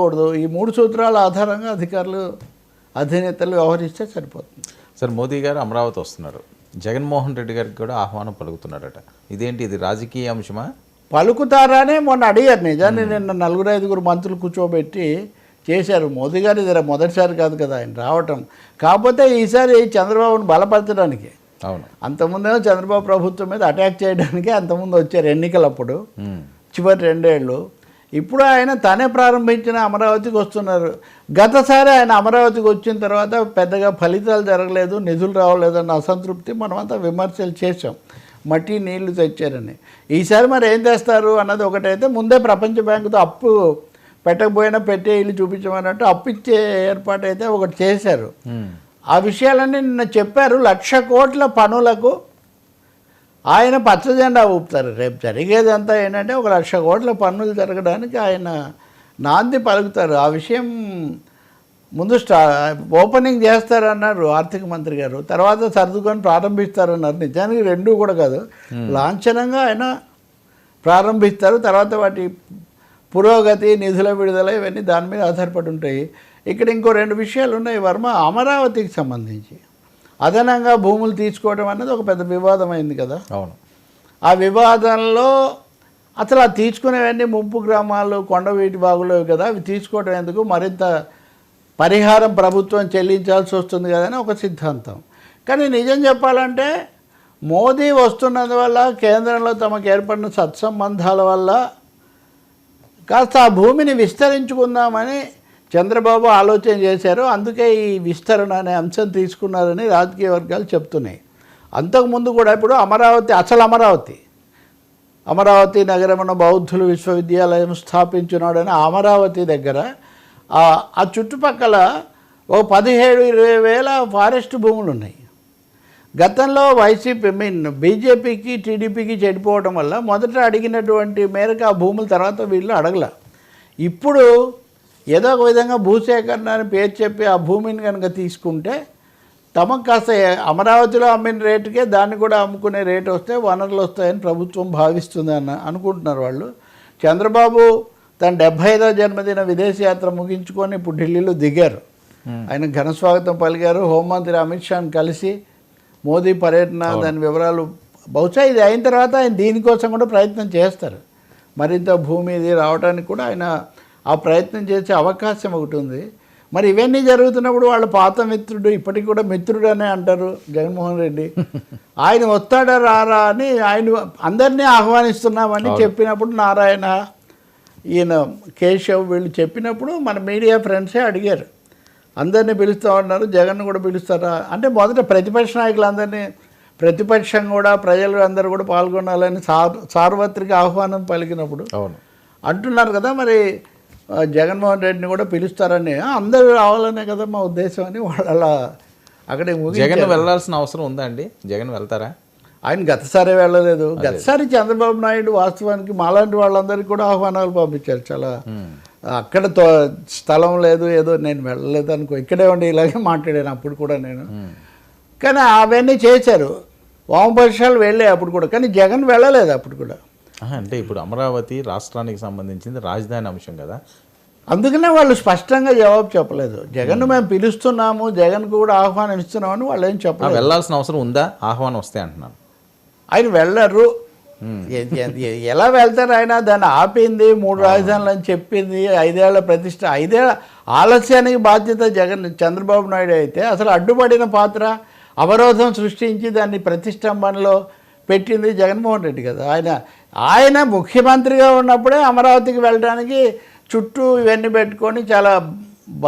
కూడదు ఈ మూడు సూత్రాల ఆధారంగా అధికారులు అధినేతలు వ్యవహరిస్తే సరిపోతుంది. సార్ మోదీ గారు అమరావతి వస్తున్నారు. జగన్మోహన్ రెడ్డి గారికి కూడా ఆహ్వానం పలుకుతున్నారట. ఇదేంటి ఇది రాజకీయ అంశమా? పలుకుతారానే మొన్న అడిగారు నిజాన్ని. నిన్న నలుగురు ఐదుగురు మంత్రులు కూర్చోబెట్టి చేశారు. మోదీ గారు ఇది మొదటిసారి కాదు కదా ఆయన రావటం. కాకపోతే ఈసారి చంద్రబాబును బలపరచడానికి. అవును. అంతకుముందేమో చంద్రబాబు ప్రభుత్వం మీద అటాక్ చేయడానికి అంతకుముందు వచ్చారు ఎన్నికలప్పుడు. చివరి రెండేళ్ళు. ఇప్పుడు ఆయన తనే ప్రారంభించిన అమరావతికి వస్తున్నారు. గతసారి ఆయన అమరావతికి వచ్చిన తర్వాత పెద్దగా ఫలితాలు జరగలేదు నిధులు రావలేదు అన్న అసంతృప్తి మనమంతా విమర్శలు చేసాం మట్టి నీళ్ళు తెచ్చారని. ఈసారి మరి ఏం చేస్తారు అన్నది ఒకటైతే ముందే ప్రపంచ బ్యాంకుతో అప్పు పెట్టకపోయినా పెట్టే ఇల్లు చూపించమన్నట్టు అప్పు ఇచ్చే ఏర్పాటు అయితే ఒకటి చేశారు. ఆ విషయాలన్నీ నిన్న చెప్పారు. లక్ష కోట్ల పనులకు ఆయన పచ్చజెండా ఊపుతారు. రేపు జరిగేదంతా ఏంటంటే ఒక లక్ష కోట్ల పన్నులు జరగడానికి ఆయన నాంది పలుకుతారు. ఆ విషయం ముందు స్టా ఓపెనింగ్ చేస్తారన్నారు ఆర్థిక మంత్రి గారు. తర్వాత సర్దుకొని ప్రారంభిస్తారన్నారు. నిజానికి రెండూ కూడా కాదు. లాంఛనంగా ఆయన ప్రారంభిస్తారు. తర్వాత వాటి పురోగతి నిధుల విడుదల ఇవన్నీ దాని మీద ఆధారపడి ఉంటాయి. ఇక్కడ ఇంకో రెండు విషయాలు ఉన్నాయి. వర్మ అమరావతికి సంబంధించి. అదనంగా భూములు తీసుకోవడం అన్నది ఒక పెద్ద వివాదం అయింది కదా. అవును. ఆ వివాదంలో అసలు ఆ తీసుకునేవన్నీ ముంపు గ్రామాలు కొండవీటి బాగులేవు కదా. అవి తీసుకోవడం ఎందుకు? మరింత పరిహారం ప్రభుత్వం చెల్లించాల్సి వస్తుంది కదా అని ఒక సిద్ధాంతం. కానీ నిజం చెప్పాలంటే మోదీ వస్తున్నందువల్ల కేంద్రంలో తమకు ఏర్పడిన సత్సంబంధాల వల్ల కాస్త ఆ భూమిని విస్తరించుకుందామని చంద్రబాబు ఆలోచన చేశారు అందుకే ఈ విస్తరణ అనే అంశం తీసుకున్నారని రాజకీయ వర్గాలు చెప్తున్నాయి. అంతకుముందు కూడా ఇప్పుడు అమరావతి అసలు అమరావతి. అమరావతి నగరమున బౌద్ధులు విశ్వవిద్యాలయం స్థాపించున్నాడని అమరావతి దగ్గర ఆ ఆ చుట్టుపక్కల ఓ పదిహేడు ఇరవై వేల ఫారెస్ట్ భూములు ఉన్నాయి. గతంలో వైసీపీ మీన్ బీజేపీకి టీడీపీకి చెడిపోవడం వల్ల మొదట అడిగినటువంటి మేరకు ఆ భూముల తర్వాత వీళ్ళు అడగల. ఇప్పుడు ఏదో ఒక విధంగా భూసేకరణ అని పేరు చెప్పి ఆ భూమిని కనుక తీసుకుంటే తమకు కాస్త అమరావతిలో అమ్మిన రేటుకే దాన్ని కూడా అమ్ముకునే రేటు వస్తే వనరులు వస్తాయని ప్రభుత్వం భావిస్తుంది అన్న అనుకుంటున్నారు వాళ్ళు. చంద్రబాబు తన డెబ్భై ఐదో జన్మదిన విదేశయాత్ర ముగించుకొని ఇప్పుడు ఢిల్లీలో దిగారు. ఆయన ఘన స్వాగతం పలికారు. హోంమంత్రి అమిత్ షాని కలిసి మోదీ పర్యటన దాని వివరాలు బహుశా ఇది అయిన తర్వాత ఆయన దీనికోసం కూడా ప్రయత్నం చేస్తారు. మరింత భూమి ఇది రావడానికి కూడా ఆయన ఆ ప్రయత్నం చేసే అవకాశం ఒకటి ఉంది. మరి ఇవన్నీ జరుగుతున్నప్పుడు వాళ్ళ పాత మిత్రుడు ఇప్పటికి కూడా మిత్రుడు అనే అంటారు జగన్మోహన్ రెడ్డి. ఆయన వస్తాడా రారా అని ఆయన అందరినీ ఆహ్వానిస్తున్నామని చెప్పినప్పుడు నారాయణ ఈయన కేశవ్ వీళ్ళు చెప్పినప్పుడు మన మీడియా ఫ్రెండ్సే అడిగారు. అందరినీ పిలుస్తూ ఉన్నారు జగన్ కూడా పిలుస్తారా? అంటే మొదట ప్రతిపక్ష నాయకులందరినీ ప్రతిపక్షం కూడా ప్రజలు అందరూ కూడా పాల్గొనాలని సార్ సార్వత్రిక ఆహ్వానం పలికినప్పుడు అవును. అంటున్నారు కదా మరి జగన్మోహన్ రెడ్డిని కూడా పిలుస్తారని. "ఆ, అందరూ రావాలనే కదా మా ఉద్దేశం అని వాళ్ళు అలా అక్కడికి ముగి జగన్ వెళ్ళాల్సిన అవసరం ఉందా అండి? జగన్ వెళ్తారా? ఆయన గతసారి వెళ్ళలేదు. గతసారి చంద్రబాబు నాయుడు వాస్తవానికి మాలాంటి వాళ్ళందరికీ కూడా ఆహ్వానాలు పంపించారు చాలా. అక్కడ తో స్థలం లేదు ఏదో నేను వెళ్ళలేదు అనుకో ఇక్కడే ఉండి ఇలాగే మాట్లాడాను అప్పుడు కూడా నేను. కానీ అవన్నీ చేశారు. వామపక్షాలు వెళ్ళాయి అప్పుడు కూడా. కానీ జగన్ వెళ్ళలేదు అప్పుడు కూడా. అంటే ఇప్పుడు అమరావతి రాష్ట్రానికి సంబంధించింది రాజధాని అంశం కదా. అందుకనే వాళ్ళు స్పష్టంగా జవాబు చెప్పలేదు. జగన్ మేము పిలుస్తున్నాము జగన్కు కూడా ఆహ్వానం ఇస్తున్నామని వాళ్ళు ఏం చెప్పలేదు. వెళ్ళాల్సిన అవసరం ఉందా? ఆహ్వానం వస్తే అంటున్నాను. ఆయన వెళ్ళరు. ఎ- ఎలా వెళ్తారు ఆయన? దాన్ని ఆపింది మూడు రాజధానులు అని చెప్పింది ఐదేళ్ళ ప్రతిష్ట ఐదేళ్ళ ఆలస్యానికి బాధ్యత జగన్ చంద్రబాబు నాయుడు అయితే అసలు అడ్డుపడిన పాత్ర అవరోధం సృష్టించి దాన్ని ప్రతిష్టంభనలో పెట్టింది జగన్మోహన్ రెడ్డి కదా. ఆయన ఆయన ముఖ్యమంత్రిగా ఉన్నప్పుడే అమరావతికి వెళ్ళడానికి చుట్టూ ఇవన్నీ పెట్టుకొని చాలా బ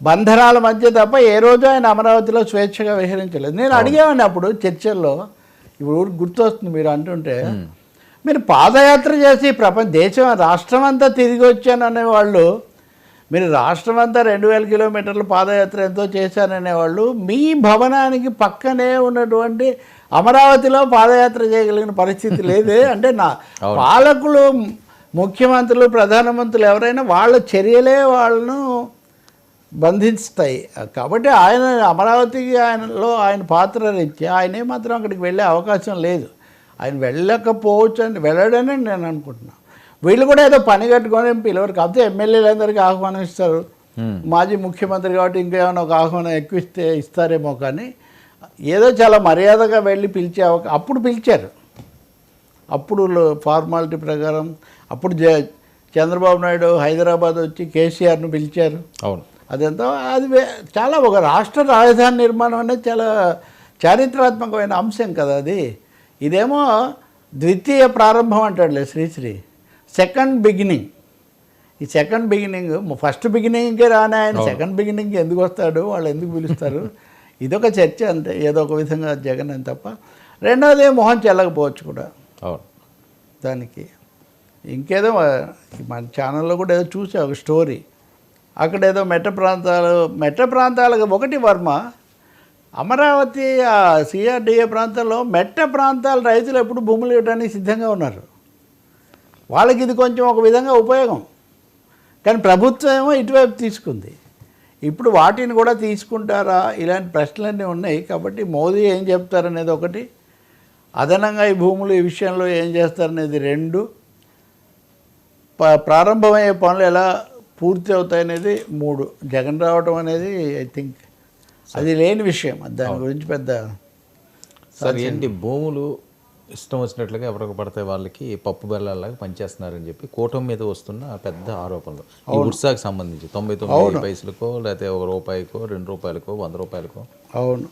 బంధనాల మధ్య తప్ప ఏ రోజు ఆయన అమరావతిలో స్వేచ్ఛగా విహరించలేదు. నేను అడిగామండి అప్పుడు చర్చల్లో ఇప్పుడు ఊరికి గుర్తొస్తుంది మీరు అంటుంటే మీరు పాదయాత్ర చేసి ప్రపంచ దేశం రాష్ట్రం అంతా తిరిగి వచ్చాను అనేవాళ్ళు మీరు రాష్ట్రం అంతా రెండు వేల కిలోమీటర్ల పాదయాత్ర ఎంతో చేశారనేవాళ్ళు మీ భవనానికి పక్కనే ఉన్నటువంటి అమరావతిలో పాదయాత్ర చేయగలిగిన పరిస్థితి లేదే. అంటే నా పాలకులు ముఖ్యమంత్రులు ప్రధానమంత్రులు ఎవరైనా వాళ్ళ చర్యలే వాళ్ళను బంధిస్తాయి. కాబట్టి ఆయన అమరావతికి ఆయనలో ఆయన పాత్ర రీత్యా ఆయనే మాత్రం అక్కడికి వెళ్ళే అవకాశం లేదు. ఆయన వెళ్ళకపోవచ్చు అని వెళ్ళడని నేను అనుకుంటున్నాను. వీళ్ళు కూడా ఏదో పని కట్టుకొని పిలవరు. కాకపోతే ఎమ్మెల్యేలందరికీ ఆహ్వానం ఇస్తారు. మాజీ ముఖ్యమంత్రి కాబట్టి ఇంకేమైనా ఒక ఆహ్వానం ఎక్కువ ఇస్తే ఇస్తారేమో కానీ ఏదో చాలా మర్యాదగా వెళ్ళి పిలిచే అప్పుడు పిలిచారు. అప్పుడు ఫార్మాలిటీ ప్రకారం అప్పుడు జ చంద్రబాబు నాయుడు హైదరాబాద్ వచ్చి కేసీఆర్ను పిలిచారు. అవును. అదంతా అది చాలా ఒక రాష్ట్ర రాజధాని నిర్మాణం అనేది చాలా చారిత్రాత్మకమైన అంశం కదా అది. ఇదేమో ద్వితీయ ప్రారంభం అంటాడులే శ్రీశ్రీ. Second beginning. ఈ సెకండ్ బిగినింగ్ ఫస్ట్ బిగినింగ్కే రాని ఆయన సెకండ్ బిగినింగ్కి ఎందుకు వస్తాడు వాళ్ళు ఎందుకు పిలుస్తారు? ఇదొక చర్చ అంతే ఏదో ఒక విధంగా జగన్ అని తప్ప. రెండోది మొహం చెల్లకపోవచ్చు కూడా. దానికి ఇంకేదో మన ఛానల్లో కూడా ఏదో చూసా ఒక స్టోరీ. అక్కడ ఏదో మెట్ట ప్రాంతాలు మెట్ట ప్రాంతాలకు ఒకటి వర్మ అమరావతి సిఆర్డిఏ ప్రాంతాల్లో మెట్ట ప్రాంతాల రైతులు ఎప్పుడు భూములు ఇవ్వడానికి సిద్ధంగా ఉన్నారు. వాళ్ళకి ఇది కొంచెం ఒక విధంగా ఉపయోగం. కానీ ప్రభుత్వం ఏమో ఇటువైపు తీసుకుంది. ఇప్పుడు వాటిని కూడా తీసుకుంటారా? ఇలాంటి ప్రశ్నలన్నీ ఉన్నాయి. కాబట్టి మోదీ ఏం చెప్తారనేది ఒకటి. అదనంగా ఈ భూములు ఈ విషయంలో ఏం చేస్తారనేది రెండు. ప- ప్రారంభమయ్యే పనులు ఎలా పూర్తి అవుతాయనేది మూడు. జగన్ రావడం అనేది ఐ థింక్ అది లేని విషయం. దాని గురించి పెద్ద సార్ ఏంటి భూములు ఇష్టం వచ్చినట్లుగా ఎవరికి పడితే వాళ్ళకి పప్పు బెల్లాలాగా పనిచేస్తున్నారని చెప్పి కూటమి మీద వస్తున్న పెద్ద ఆరోపణలు. ఈ ఉత్సాహకు సంబంధించి తొంభై తొమ్మిది పైసలకో లేకపోతే ఒక రూపాయికో రెండు రూపాయలకో వంద రూపాయలకో. అవును.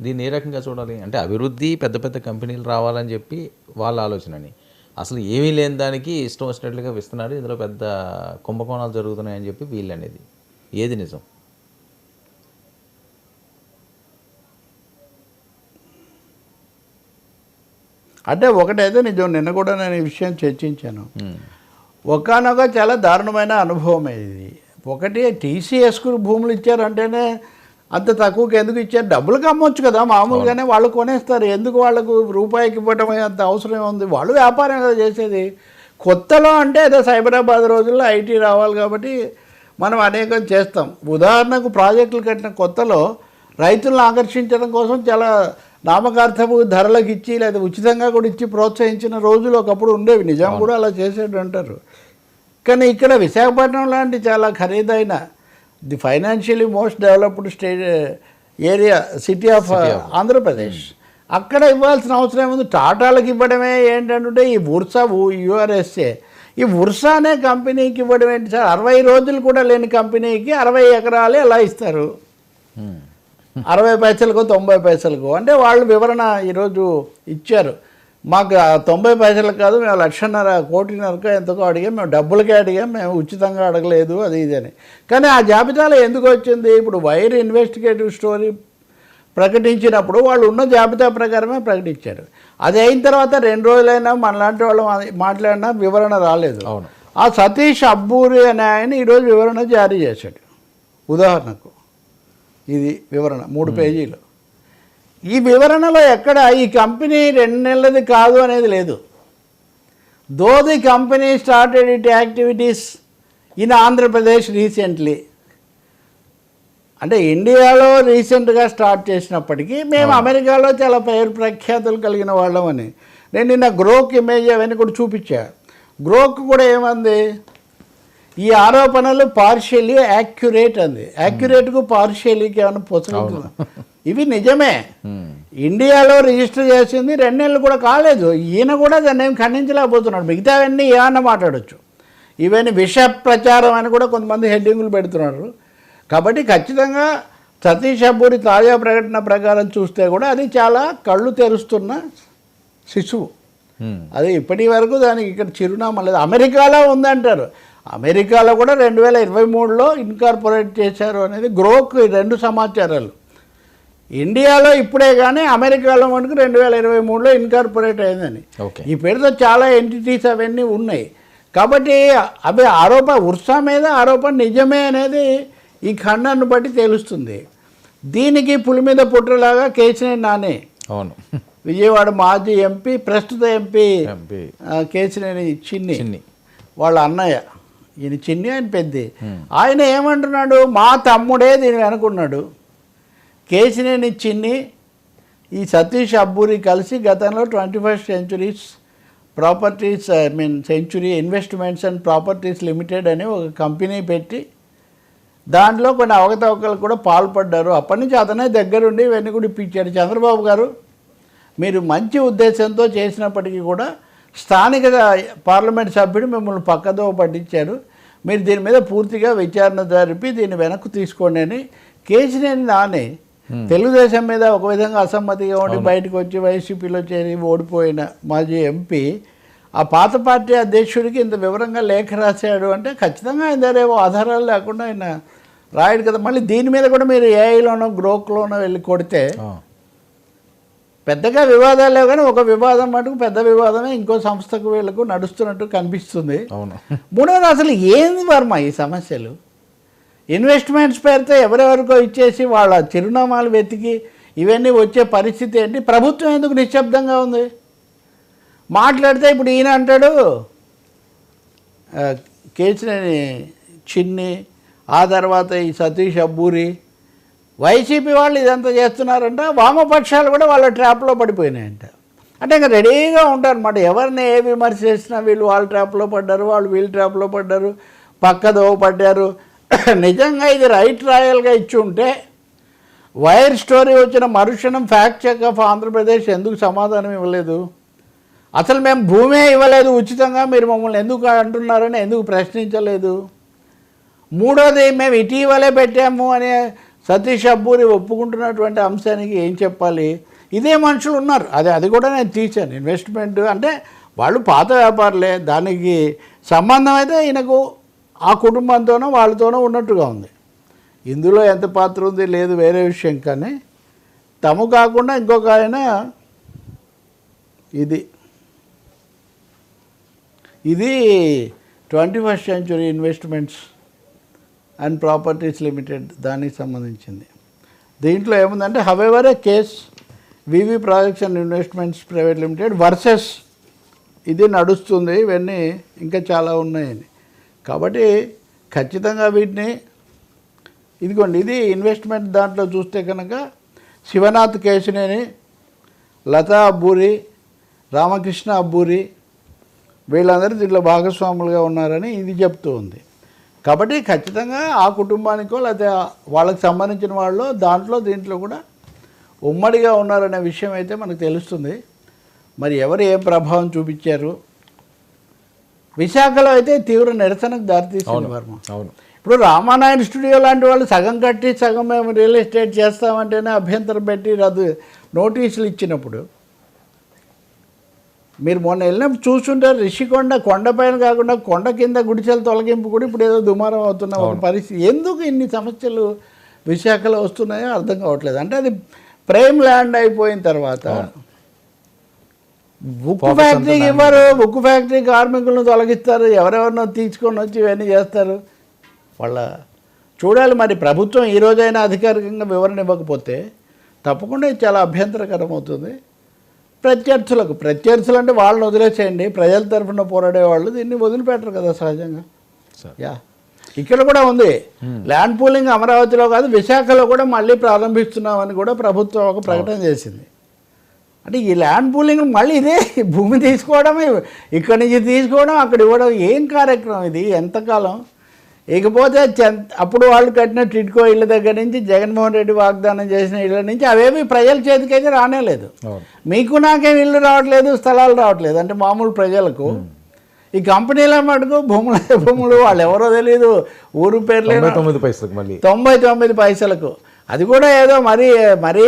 దీన్ని ఏ రకంగా చూడాలి? అంటే అభివృద్ధి పెద్ద పెద్ద కంపెనీలు రావాలని చెప్పి వాళ్ళ ఆలోచనని. అసలు ఏమీ లేని దానికి ఇష్టం వచ్చినట్లుగా ఇస్తున్నారు ఇందులో పెద్ద కుంభకోణాలు జరుగుతున్నాయని చెప్పి వీళ్ళు అనేది ఏది నిజం? అంటే ఒకటైతే నిజం నిన్న కూడా నేను ఈ విషయం చర్చించాను. ఒకనొక చాలా దారుణమైన అనుభవం ఇది. ఒకటి టీసీఎస్కు భూములు ఇచ్చారంటేనే అంత తక్కువకి ఎందుకు ఇచ్చారు? డబ్బులకు అమ్మొచ్చు కదా మామూలుగానే వాళ్ళు కొనేస్తారు. ఎందుకు వాళ్ళకు రూపాయికి ఇవ్వటం అంత అవసరం ఉంది వాళ్ళు వ్యాపారం కదా చేసేది. కొత్తలో అంటే ఏదో సైబరాబాద్ రోజుల్లో ఐటీ రావాలి కాబట్టి మనం అనేకం చేస్తాం. ఉదాహరణకు ప్రాజెక్టులు కట్టిన కొత్తలో రైతులను ఆకర్షించడం కోసం చాలా నామకార్థపు ధరలకు ఇచ్చి లేదా ఉచితంగా కూడా ఇచ్చి ప్రోత్సహించిన రోజులు ఒకప్పుడు ఉండేవి. నిజాం కూడా అలా చేసేది అంటారు. కానీ ఇక్కడ విశాఖపట్నం లాంటి చాలా ఖరీదైన the financially most developed state area city of Andhra Pradesh. అక్కడ ఇవ్వాల్సిన అవసరం ఏముంది? టాటాలకు ఇవ్వడమే ఏంటంటే ఈ ఉర్సా యుఆర్ఎస్ఏ ఈ ఉర్సా అనే కంపెనీకి ఇవ్వడం ఏంటి సార్? అరవై రోజులు కూడా లేని కంపెనీకి అరవై ఎకరాలే ఎలా ఇస్తారు. అరవై పైసలకు తొంభై పైసలకు. అంటే వాళ్ళు వివరణ ఈరోజు ఇచ్చారు. మాకు తొంభై పైసలకు కాదు మేము లక్షన్నర కోటిన్నరకు ఎంతకో అడిగాం. మేము డబ్బులకే అడిగాం మేము ఉచితంగా అడగలేదు అది ఇది అని. కానీ ఆ జాబితాలో ఎందుకు వచ్చింది? ఇప్పుడు వైర్ ఇన్వెస్టిగేటివ్ స్టోరీ ప్రకటించినప్పుడు వాళ్ళు ఉన్న జాబితా ప్రకారమే ప్రకటించారు. అది అయిన తర్వాత రెండు రోజులైనా మనలాంటి వాళ్ళు మాట్లాడినా వివరణ రాలేదు. అవును. ఆ సతీష్ అబ్బూరి అనే ఆయన ఈరోజు వివరణ జారీ చేశాడు. ఉదాహరణకు. ఇది వివరణ మూడు పేజీలు. ఈ వివరణలో ఎక్కడ ఈ కంపెనీ రెండు నెలలది కాదు అనేది లేదు. Though the company started it activities in Andhra Pradesh recently అంటే ఇండియాలో రీసెంట్గా స్టార్ట్ చేసినప్పటికీ మేము అమెరికాలో చాలా పేరు ప్రఖ్యాతులు కలిగిన వాళ్ళమని నేను నిన్న గ్రోక్ ఇమేజ్ అవన్నీ కూడా చూపించా. గ్రోక్ కూడా ఏమంది? ఈ ఆరోపణలు పార్షియలీ యాక్యురేట్ అంది. యాక్యురేట్కు పార్షియలీకి ఏమైనా పొసగలుగుతుందా ఇవి నిజమే. ఇండియాలో రిజిస్టర్ చేసింది రెండు నెలలు కూడా కాలేదు. ఈయన కూడా దాన్ని ఏం ఖండించలేకపోతున్నాడు. మిగతావన్నీ ఏమన్నా మాట్లాడొచ్చు. ఇవన్నీ విష ప్రచారం అని కూడా కొంతమంది హెడ్డింగులు పెడుతున్నారు. కాబట్టి ఖచ్చితంగా సతీష్ అబ్బూరి తాజా ప్రకటన ప్రకారం చూస్తే కూడా అది చాలా కళ్ళు తెరుస్తున్న శిశువు. అది ఇప్పటి వరకు దానికి ఇక్కడ చిరునామా లేదు. అమెరికాలో ఉందంటారు. అమెరికాలో కూడా రెండు వేల ఇరవై మూడులో ఇన్కార్పొరేట్ చేశారు అనేది గ్రోక్ రెండు సమాచారాలు. ఇండియాలో ఇప్పుడే కానీ అమెరికాలో మటుకు రెండు వేల ఇరవై మూడులో ఇన్కార్పొరేట్ అయిందని. ఈ పేరుతో చాలా ఎంటిటీస్ అవన్నీ ఉన్నాయి. కాబట్టి అవి ఆరోపణ ఉర్సా మీద ఆరోపణ నిజమే అనేది ఈ ఖండాన్ని బట్టి తెలుస్తుంది. దీనికి పులి మీద పుట్టలాగా కేసీఆర్ నానే. అవును. విజయవాడ మాజీ ఎంపీ ప్రస్తుత ఎంపీ కేసినేని చిన్ని. చిన్ని. వాళ్ళ అన్నయ్య. ఈయన చిన్ని ఆయన పెద్ద. ఆయన ఏమంటున్నాడు? మా తమ్ముడే దీని వెనుకున్నాడు. కేసినేని చిన్ని ఈ సతీష్ అబ్బూరి కలిసి గతంలో twenty first centuries properties I mean century investments and properties limited అని ఒక కంపెనీ పెట్టి దాంట్లో కొన్ని అవకతవకలు కూడా పాల్పడ్డారు. అప్పటి నుంచి అతనే దగ్గరుండి ఇవన్నీ కూడా ఇప్పించాడు చంద్రబాబు గారు మీరు మంచి ఉద్దేశంతో చేసినప్పటికీ కూడా స్థానిక పార్లమెంట్ సభ్యుడు మిమ్మల్ని పక్కదో పట్టించారు మీరు దీని మీద పూర్తిగా విచారణ జరిపి దీన్ని వెనక్కు తీసుకోండి అని కేసినేని నాని తెలుగుదేశం మీద ఒక విధంగా అసమ్మతిగా ఉండి బయటకు వచ్చి వైసీపీలో చేరి ఓడిపోయిన మాజీ ఎంపీ ఆ పాత పార్టీ అధ్యక్షుడికి ఇంత వివరంగా లేఖ రాశాడు అంటే ఖచ్చితంగా ఆయన దగ్గర ఏవో ఆధారాలు లేకుండా ఆయన రాయడు కదా. మళ్ళీ దీని మీద కూడా మీరు ఏఐలోనో గ్రోక్లోనో వెళ్ళి కొడితే పెద్దగా వివాదాలు లేవు కానీ ఒక వివాదం మటుకు పెద్ద వివాదమే ఇంకో సంస్థకు వీళ్ళకు నడుస్తున్నట్టు కనిపిస్తుంది. అవును. మూడవది అసలు ఏంది వర్మ ఈ సమస్యలు? ఇన్వెస్ట్మెంట్స్ పేరుతో ఎవరెవరికో ఇచ్చేసి వాళ్ళ చిరునామాలు వెతికి ఇవన్నీ వచ్చే పరిస్థితి ఏంటి? ప్రభుత్వం ఎందుకు నిశ్శబ్దంగా ఉంది? మాట్లాడితే ఇప్పుడు ఈయన అంటాడు కేసినేని చిన్ని ఆ తర్వాత ఈ సతీష్ అబ్బూరి వైసీపీ వాళ్ళు ఇదంతా చేస్తున్నారంట వామపక్షాలు కూడా వాళ్ళ ట్రాప్లో పడిపోయినాయంట. అంటే ఇంకా రెడీగా ఉంటారనమాట ఎవరిని ఏ విమర్శ చేసినా వీళ్ళు వాళ్ళ ట్రాప్లో పడ్డారు వాళ్ళు వీళ్ళ ట్రాప్లో పడ్డారు పక్కదో పడ్డారు. నిజంగా ఇది రైట్ రాయల్గా ఇచ్చి ఉంటే వైర్ స్టోరీ వచ్చిన మరుక్షణం ఫ్యాక్ట్ చెక్ ఆఫ్ ఆంధ్రప్రదేశ్ ఎందుకు సమాధానం ఇవ్వలేదు? అసలు మేము భూమే ఇవ్వలేదు ఉచితంగా మీరు మమ్మల్ని ఎందుకు అంటున్నారని ఎందుకు ప్రశ్నించలేదు? మూడోది మేము ఇటీవలే పెట్టాము అనే సతీష్ అబ్బూరి ఒప్పుకుంటున్నటువంటి అంశానికి ఏం చెప్పాలి? ఇదే మనుషులు ఉన్నారు. అది అది కూడా నేను తీశాను ఇన్వెస్ట్మెంట్ అంటే వాళ్ళు పాత వ్యాపారులే. దానికి సంబంధం అయితే ఈయనకు ఆ కుటుంబంతోనో వాళ్ళతోనో ఉన్నట్టుగా ఉంది. ఇందులో ఎంత పాత్ర ఉంది లేదు వేరే విషయం. కానీ తము కాకుండా ఇంకొక ఆయన ఇది. ఇది twenty first century investments and properties limited దానికి సంబంధించింది. దీంట్లో ఏముందంటే however a case VV projects and investments private limited versus ఇది నడుస్తుంది ఇవన్నీ ఇంకా చాలా ఉన్నాయని. కాబట్టి ఖచ్చితంగా వీటిని ఇదిగోండి ఇది ఇన్వెస్ట్మెంట్ దాంట్లో చూస్తే కనుక శివనాథ్ కేశినేని లతా అబ్బూరి రామకృష్ణ అబ్బూరి వీళ్ళందరూ దీంట్లో భాగస్వాములుగా ఉన్నారని ఇది చెప్తూ ఉంది. కాబట్టి ఖచ్చితంగా ఆ కుటుంబానికో లేకపోతే వాళ్ళకి సంబంధించిన వాళ్ళు దాంట్లో దీంట్లో కూడా ఉమ్మడిగా ఉన్నారనే విషయం అయితే మనకు తెలుస్తుంది. మరి ఎవరు ఏం ప్రభావం చూపించారు? విశాఖలో అయితే తీవ్ర నిరసనకు దారితీసింది వర్మ. అవును. ఇప్పుడు రామానాయుడు స్టూడియో లాంటి వాళ్ళు సగం కట్టి సగం మేము రియల్ ఎస్టేట్ చేస్తామంటేనే అభ్యంతరం పెట్టి రద్దు నోటీసులు ఇచ్చినప్పుడు మీరు మొన్న వెళ్ళినప్పుడు చూస్తుంటారు రిషికొండ కొండపైన కాకుండా కొండ కింద గుడిసెల తొలగింపు కూడా ఇప్పుడు ఏదో దుమారం అవుతున్న ఒక పరిస్థితి. ఎందుకు ఇన్ని సమస్యలు విశాఖలో వస్తున్నాయో అర్థం కావట్లేదు. అంటే అది ప్రేమ్ ల్యాండ్ అయిపోయిన తర్వాత ఉక్కు Focus ఫ్యాక్టరీకి ఇవ్వరు ఉక్కు ఫ్యాక్టరీ కార్మికులను తొలగిస్తారు ఎవరెవరినో తీసుకొని వచ్చి ఇవన్నీ చేస్తారు. వాళ్ళ చూడాలి మరి ప్రభుత్వం ఈ రోజైనా అధికారికంగా వివరణ ఇవ్వకపోతే తప్పకుండా ఇది చాలా అభ్యంతరకరం అవుతుంది. ప్రత్యర్థులకు ప్రత్యర్థులు అంటే వాళ్ళని వదిలేసేయండి. ప్రజల తరఫున పోరాడే వాళ్ళు దీన్ని వదిలిపెట్టరు కదా సహజంగా. యా. ఇక్కడ కూడా ఉంది. ల్యాండ్ పూలింగ్ అమరావతిలో కాదు విశాఖలో కూడా మళ్ళీ ప్రారంభిస్తున్నామని కూడా ప్రభుత్వం ఒక ప్రకటన చేసింది. అంటే ఈ ల్యాండ్ పూలింగ్ మళ్ళీ ఇదే భూమి తీసుకోవడం ఇక్కడి నుంచి తీసుకోవడం అక్కడ ఇవ్వడం ఏం కార్యక్రమం ఇది? ఎంతకాలం? ఇకపోతే అప్పుడు వాళ్ళు కట్టిన టిడ్కో ఇళ్ళ దగ్గర నుంచి జగన్మోహన్ రెడ్డి వాగ్దానం చేసిన ఇళ్ళ నుంచి అవేవి ప్రజల చేతికైతే రానేలేదు. అవును. మీకు నాకేం ఇల్లు రావట్లేదు స్థలాలు రావట్లేదు. అంటే మామూలు ప్రజలకు ఈ కంపెనీల మటుకు భూములు భూములు వాళ్ళు ఎవరో తెలియదు ఊరు పేర్లే తొంభై తొమ్మిది పైసలకు మళ్ళీ. తొంభై తొమ్మిది పైసలకు. అది కూడా ఏదో మరీ మరీ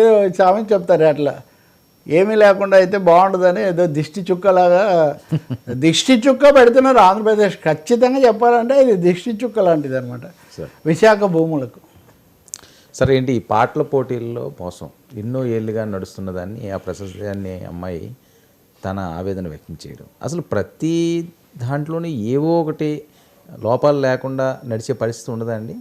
ఏదో చామని చెప్తారు అట్లా. ఏమీ లేకుండా అయితే బాగుండదని ఏదో దిష్టి చుక్కలాగా దిష్టి చుక్క పెడుతున్నారు ఆంధ్రప్రదేశ్. ఖచ్చితంగా చెప్పాలంటే ఇది దిష్టి చుక్క లాంటిది అనమాట విశాఖ భూములకు. సరే ఏంటి ఈ పాటల పోటీల్లో మోసం. ఎన్నో ఏళ్ళుగా నడుస్తున్న దాన్ని ఆ ప్రశస్తి అనే అమ్మాయి తన ఆవేదన వ్యక్తం చేయడం. అసలు ప్రతి దాంట్లోనే ఏవో ఒకటి లోపాలు లేకుండా నడిచే పరిస్థితి ఉండదండి